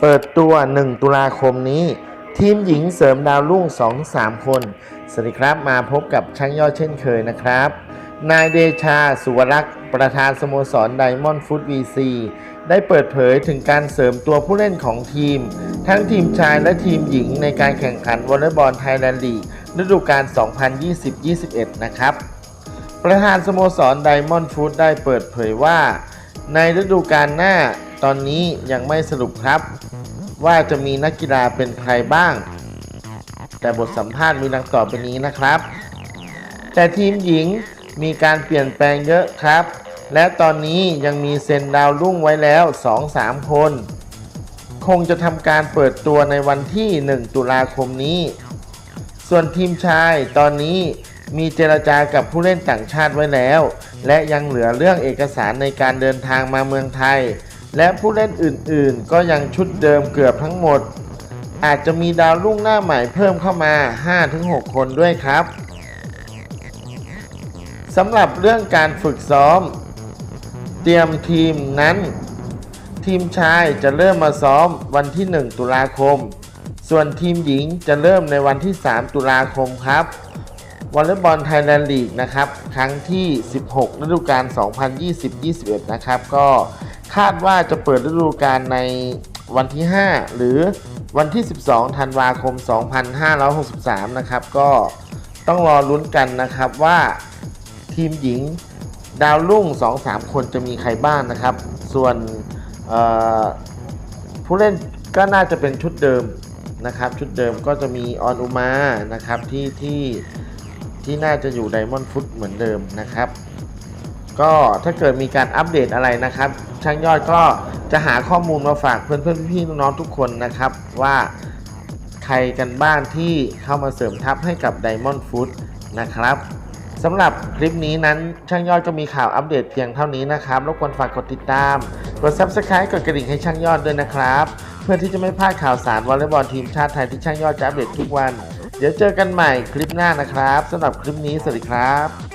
เปิดตัว 1 ตุลาคมนี้ ทีมหญิงเสริมดาวรุ่ง 2-3 คน สวัสดีครับมาพบกับช่างยอดเช่นเคยนะครับ นายเดชา สุวรักษ์ ประธานสโมสรไดมอนด์ฟุตวีซีได้เปิดเผยถึงการเสริมตัวผู้เล่นของทีม ทั้งทีมชายและทีมหญิงในการแข่งขันวอลเลย์บอลไทยแลนด์ลีกฤดูกาล 2020-21 นะครับ ประธานสโมสรไดมอนด์ฟู้ดได้เปิดเผยว่า ในฤดูกาลหน้า ตอนนี้ยังไม่สรุปครับ ว่าจะมีนักกีฬาเป็นใครบ้าง แต่บทสัมภาษณ์มีดังต่อไปนี้นะครับ แต่ทีมหญิงมีการเปลี่ยนแปลงเยอะครับ และตอนนี้ยังมีเซนดาวรุ่งไว้แล้ว 2-3 คน คงจะทำการเปิดตัวในวันที่ 1 ตุลาคมนี้ ส่วนทีมชายตอนนี้มีเจรจากับผู้เล่นต่างชาติไว้แล้ว และยังเหลือเรื่องเอกสารในการเดินทางมาเมืองไทย และผู้เล่นอื่นๆ ก็ยังชุดเดิมเกือบทั้งหมด อาจจะมีดาวรุ่งหน้าใหม่เพิ่มเข้ามา 5-6 คนด้วยครับสำหรับเรื่องการฝึกซ้อม เตรียมทีมนั้น ทีมชายจะเริ่มมาซ้อมวันที่ 1 ตุลาคม ส่วนทีมหญิงจะเริ่มในวันที่ 3 ตุลาคมครับวอลเลย์บอลไทยแลนด์ลีกนะครับ ครั้งที่ 16ฤดูกาล2020-21 นะครับ ก็ คาดว่าจะเปิดฤดูกาลในวันที่ 5 หรือวันที่ 12 ธันวาคม 2563 นะครับ ก็ต้องรอลุ้นกันนะครับว่าทีมหญิงดาวรุ่ง 2-3 คนจะมีใครบ้างนะครับ ส่วนผู้เล่นก็น่าจะเป็นชุดเดิมนะครับ ชุดเดิมก็จะมีออนอุมานะครับที่ที่ที่น่าจะอยู่ไดมอนด์ฟุตเหมือนเดิมนะครับ ก็ถ้าเกิดมีการอัปเดตอะไรนะครับ ช่างยอดก็จะหาข้อมูลมาฝากเพื่อนๆพี่ๆน้องทุกคนนะครับ ว่าใครกันบ้างที่เข้ามาเสริมทัพให้กับไดมอนด์ฟุตนะครับสำหรับคลิปนี้นั้นช่างยอดก็มีข่าวอัปเดตเพียงเท่านี้นะครับรบกวนฝากกดติดตาม กด Subscribe กดกระดิ่งให้ช่างยอดด้วยนะครับ เพื่อที่จะไม่พลาดข่าวสารวอลเลย์บอลทีมชาติไทยที่ช่างยอดจะอัปเดตทุกวัน เดี๋ยวเจอกันใหม่คลิปหน้านะครับสำหรับคลิปนี้สวัสดีครับ